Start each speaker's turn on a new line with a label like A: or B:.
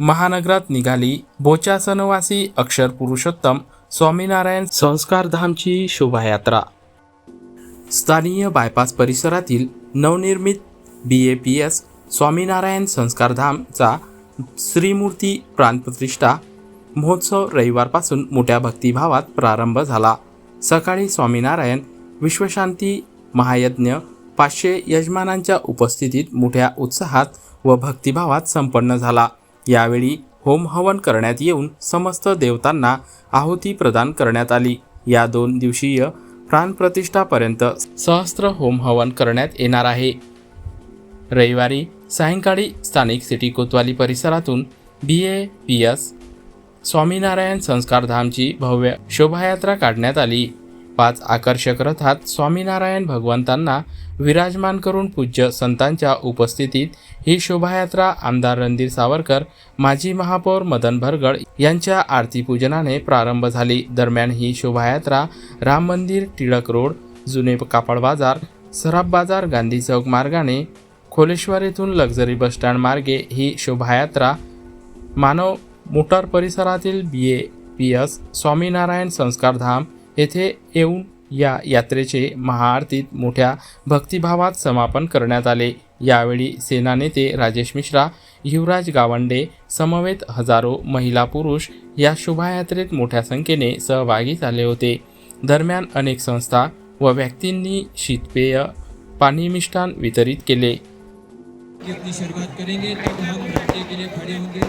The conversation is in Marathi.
A: महानगरात निघाली. बोचासनवासी अक्षर पुरुषोत्तम स्वामीनारायण संस्कारधामची शोभायात्रा. स्थानीय बायपास परिसरातील नवनिर्मित B A P S Swaminarayan संस्कारधामचा श्रीमूर्ती प्राणप्रतिष्ठा महोत्सव रविवारपासून मोठ्या भक्तिभावात प्रारंभ झाला. सकाळी स्वामीनारायण विश्वशांती महायज्ञ पाचशे यजमानांच्या उपस्थितीत मोठ्या उत्साहात व भक्तिभावात संपन्न झाला. यावेळी होम हवन करण्यात येऊन समस्त देवतांना आहुती प्रदान करण्यात आली. या दोन दिवसीय प्राणप्रतिष्ठापर्यंत सहस्त्र होम हवन करण्यात येणार आहे. रविवारी सायंकाळी स्थानिक सिटी कोतवाली परिसरातून B A P S Swaminarayan संस्कारधामची भव्य शोभायात्रा काढण्यात आली. पाच आकर्षक रथात स्वामीनारायण भगवंतांना विराजमान करून पूज्य संतांच्या उपस्थितीत ही शोभायात्रा आमदार रणधीर सावरकर माजी महापौर मदन भरगड यांच्या आरती पूजनाने प्रारंभ झाली. दरम्यान ही शोभायात्रा राम मंदिर टिळक रोड जुने कापड बाजार सराफ बाजार गांधी चौक मार्गाने खोलेश्वर येथून लक्झरी बसस्टँड मार्गे ही शोभायात्रा मानव मोटार परिसरातील B A P S Swaminarayan संस्कारधाम येथे येऊन या यात्रेचे महाआरतीत मोठ्या भक्तिभावात समापन करण्यात आले. यावेळी सेना नेते राजेश मिश्रा युवराज गावंडे समवेत हजारो महिला पुरुष या शोभायात्रेत मोठ्या संख्येने सहभागी झाले होते. दरम्यान अनेक संस्था व व्यक्तींनी शीतपेय पाणी मिष्ठान वितरित केले.
B: अपनी शुरुआत करेंगे तो हम नृत्य के लिए खड़े होंगे।